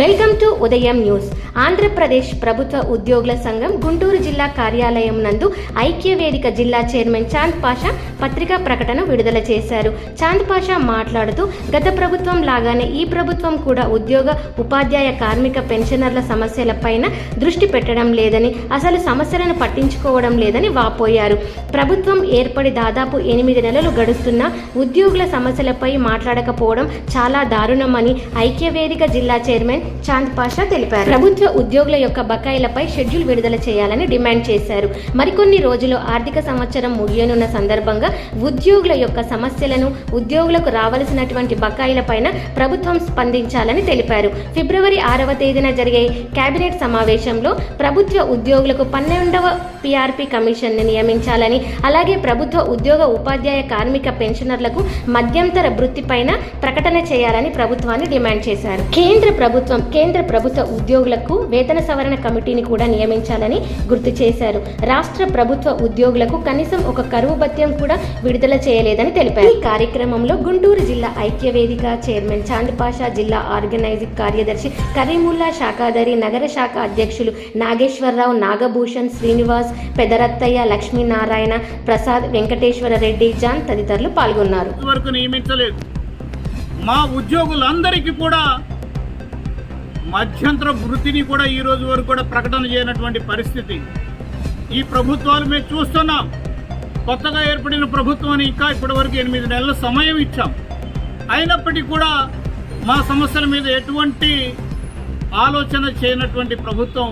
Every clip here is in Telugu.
Welcome to Udayam news. Andhra Pradesh ప్రభుత్వ ఉద్యోగుల సంఘం గుంటూరు జిల్లా కార్యాలయం నందు ఐక్య వేదిక జిల్లా చైర్మన్ చాంద్ పాషా పత్రికా ప్రకటన విడుదల చేశారు. చాంద్ పాషా మాట్లాడుతూ గత ప్రభుత్వం లాగానే ఈ ప్రభుత్వం కూడా ఉద్యోగ ఉపాధ్యాయ కార్మిక పెన్షనర్ల సమస్యలపైన దృష్టి పెట్టడం లేదని అసలు సమస్యలను పట్టించుకోవడం లేదని వాపోయారు. ప్రభుత్వం ఏర్పడి దాదాపు ఎనిమిది నెలలు గడుస్తున్నా ఉద్యోగుల సమస్యలపై మాట్లాడకపోవడం చాలా దారుణమని ఐక్యవేదిక జిల్లా చైర్మన్ చాంద్ పాషా తెలిపారు. ప్రభుత్వ ఉద్యోగుల యొక్క బకాయిలపై షెడ్యూల్ విడుదల చేయాలని డిమాండ్ చేశారు. మరికొన్ని రోజులు ఆర్థిక సంవత్సరం ముగియనున్న సందర్భంగా ఉద్యోగుల యొక్క సమస్యలను ఉద్యోగులకు రావలసినటువంటి బకాయిలపైన ప్రభుత్వం స్పందించాలని తెలిపారు. ఫిబ్రవరి ఆరవ తేదీన జరిగే కేబినెట్ సమావేశంలో ప్రభుత్వ ఉద్యోగులకు పన్నెండవ పీఆర్పీ కమిషన్ని నియమించాలని అలాగే ప్రభుత్వ ఉద్యోగ ఉపాధ్యాయ కార్మిక పెన్షనర్లకు మధ్యంతర వృత్తిపైన ప్రకటన చేయాలని ప్రభుత్వాన్ని డిమాండ్ చేశారు. కేంద్ర ప్రభుత్వ కేంద్ర ప్రభుత్వ ఉద్యోగులకు వేతన సవరణ కమిటీని కూడా నియమించాలని గుర్తు చేశారు. రాష్ట్ర ప్రభుత్వ ఉద్యోగులకు కనీసం ఒక కరువు భత్యం కూడా విడుదల చేయలేదని తెలిపారు. ఈ కార్యక్రమంలో గుంటూరు జిల్లా ఐక్య వేదిక చైర్మన్ చాంద్ పాషా జిల్లా ఆర్గనైజింగ్ కార్యదర్శి కరీముల్లా శాఖాధారి నగర శాఖ అధ్యక్షులు నాగేశ్వరరావు నాగభూషణ్ శ్రీనివాస్ పెదరత్తయ్య లక్ష్మీనారాయణ ప్రసాద్ వెంకటేశ్వర రెడ్డి జాన్ తదితరులు పాల్గొన్నారు. వరకు నియమించలేదు. మా ఉద్యోగులందరికీ కూడా మధ్యంతర వృత్తిని కూడా ఈ రోజు వరకు కూడా ప్రకటన చేయనటువంటి పరిస్థితి. ఈ ప్రభుత్వాలు మేము చూస్తున్నాం. కొత్తగా ఏర్పడిన ప్రభుత్వాన్ని ఇంకా ఇప్పటి వరకు ఎనిమిది నెలల సమయం ఇచ్చాం. అయినప్పటికీ కూడా మా సమస్యల మీద ఎటువంటి ఆలోచన చేయనటువంటి ప్రభుత్వం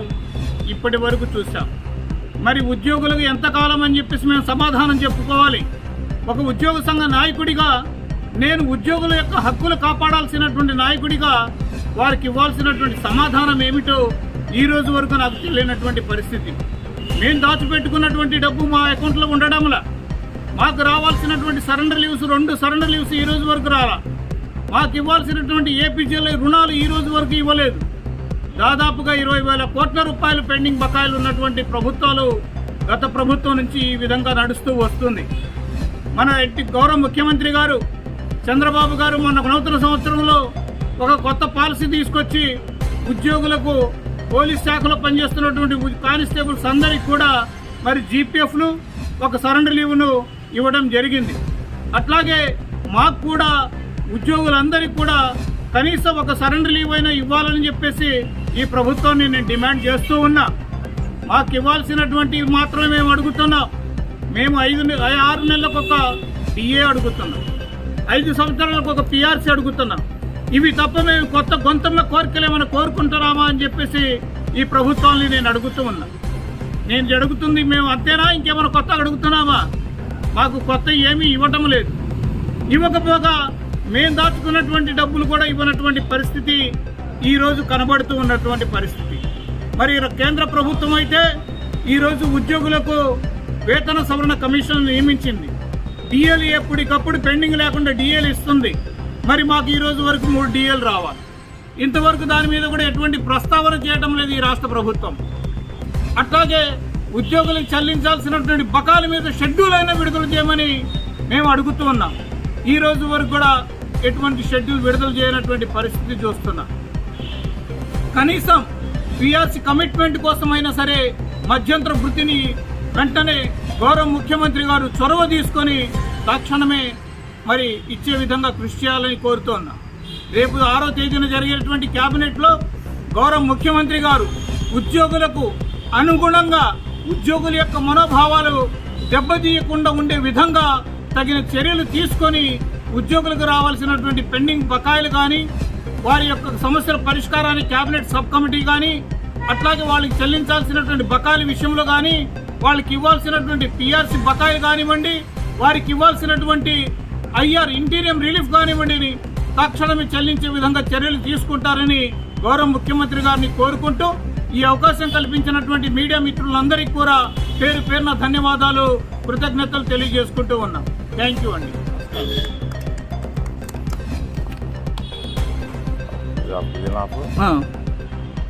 ఇప్పటి వరకు చూసాం మరి ఉద్యోగులకు ఎంతకాలం అని చెప్పేసి మేము సమాధానం చెప్పుకోవాలి. ఒక ఉద్యోగ సంఘ నాయకుడిగా నేను ఉద్యోగుల యొక్క హక్కులు కాపాడాల్సినటువంటి నాయకుడిగా వారికి ఇవ్వాల్సినటువంటి సమాధానం ఏమిటో ఈ రోజు వరకు నాకు తెలియనటువంటి పరిస్థితి. మేము దాచిపెట్టుకున్నటువంటి డబ్బు మా అకౌంట్లో ఉండడంలా. మాకు రావాల్సినటువంటి సరెండర్ లీవ్స్ రెండు సరెండర్ లీవ్స్ ఈ రోజు వరకు రాలా. మాకు ఇవ్వాల్సినటువంటి ఏపీజీఎల్ రుణాలు ఈ రోజు వరకు ఇవ్వలేదు. దాదాపుగా ఇరవై వేల కోట్ల రూపాయలు పెండింగ్ బకాయిలు ఉన్నటువంటి ప్రభుత్వాలు గత ప్రభుత్వం నుంచి ఈ విధంగా నడుస్తూ వస్తుంది. మన ఎట్టి గౌరవ ముఖ్యమంత్రి గారు చంద్రబాబు గారు మొన్న నూతన సంవత్సరంలో ఒక కొత్త పాలసీ తీసుకొచ్చి ఉద్యోగులకు పోలీస్ శాఖలో పనిచేస్తున్నటువంటి కానిస్టేబుల్స్ అందరికీ కూడా మరి జీపీఎఫ్ను ఒక సరెండర్ లీవ్ను ఇవ్వడం జరిగింది. అట్లాగే మాకు కూడా ఉద్యోగులందరికీ కూడా కనీసం ఒక సరెండర్ లీవ్ అయినా ఇవ్వాలని చెప్పేసి ఈ ప్రభుత్వాన్ని నేను డిమాండ్ చేస్తూ ఉన్నా. మాకు ఇవ్వాల్సినటువంటి మాత్రమే మేము అడుగుతున్నాం. మేము ఐదు ఆరు నెలలకు ఒక డిఏ అడుగుతున్నాం. ఐదు సంవత్సరాలకు ఒక పిఆర్సీ అడుగుతున్నాం. ఇవి తప్ప మేము కొత్త గొంతున్న కోరికలు ఏమైనా కోరుకుంటారామా అని చెప్పేసి ఈ ప్రభుత్వాన్ని నేను అడుగుతూ ఉన్నా. నేను అడుగుతుంది మేము అంతేనా? ఇంకేమైనా కొత్త అడుగుతున్నామా? మాకు కొత్త ఏమీ ఇవ్వటం లేదు. ఇవ్వకపోగా మేము దాచుకున్నటువంటి డబ్బులు కూడా ఇవ్వనటువంటి పరిస్థితి ఈరోజు కనబడుతూ ఉన్నటువంటి పరిస్థితి. మరి కేంద్ర ప్రభుత్వం అయితే ఈరోజు ఉద్యోగులకు వేతన సవరణ కమిషన్ నియమించింది. డిఎల్ ఎప్పటికప్పుడు పెండింగ్ లేకుండా డిఎల్ ఇస్తుంది. మరి మాకు ఈ రోజు వరకు మూడు డిఎల్ రావాలి. ఇంతవరకు దాని మీద కూడా ఎటువంటి ప్రస్తావన చేయడం లేదు ఈ రాష్ట్ర ప్రభుత్వం. అట్లాగే ఉద్యోగులకు చెల్లించాల్సినటువంటి బకాల మీద షెడ్యూల్ అయినా విడుదల చేయమని మేము అడుగుతూ ఉన్నాం. ఈ రోజు వరకు కూడా ఎటువంటి షెడ్యూల్ విడుదల చేయనటువంటి పరిస్థితి చూస్తున్నాం. కనీసం పిఆర్సీ కమిట్మెంట్ కోసమైనా సరే మధ్యంతర వృత్తిని వెంటనే గౌరవ ముఖ్యమంత్రి గారు చొరవ తీసుకొని తక్షణమే మరి ఇచ్చే విధంగా కృషి చేయాలని కోరుతోన్నా రేపు ఆరో తేదీన జరిగేటువంటి క్యాబినెట్లో గౌరవ ముఖ్యమంత్రి గారు ఉద్యోగులకు అనుగుణంగా ఉద్యోగుల యొక్క మనోభావాలు దెబ్బతీయకుండా ఉండే విధంగా తగిన చర్యలు తీసుకొని ఉద్యోగులకు రావాల్సినటువంటి పెండింగ్ బకాయిలు కానీ వారి యొక్క సమస్యల పరిష్కారాన్ని కేబినెట్ సబ్ కమిటీ కానీ అట్లాగే వాళ్ళకి చెల్లించాల్సినటువంటి బకాయిల విషయంలో కానీ వాళ్ళకి ఇవ్వాల్సినటువంటి పిఆర్సీ బకాయిలు కానివ్వండి వారికి ఇవ్వాల్సినటువంటి ఐఆర్ ఇంటీరియం రిలీఫ్ కానివ్వండి తక్షణమే చెల్లించే విధంగా చర్యలు తీసుకుంటారని గౌరవ ముఖ్యమంత్రి గారిని కోరుకుంటూ ఈ అవకాశం కల్పించినటువంటి మీడియా మిత్రులందరికీ కూడా పేరు పేరున ధన్యవాదాలు కృతజ్ఞతలు తెలియజేసుకుంటూ ఉన్నాం. థ్యాంక్ యూ అండి.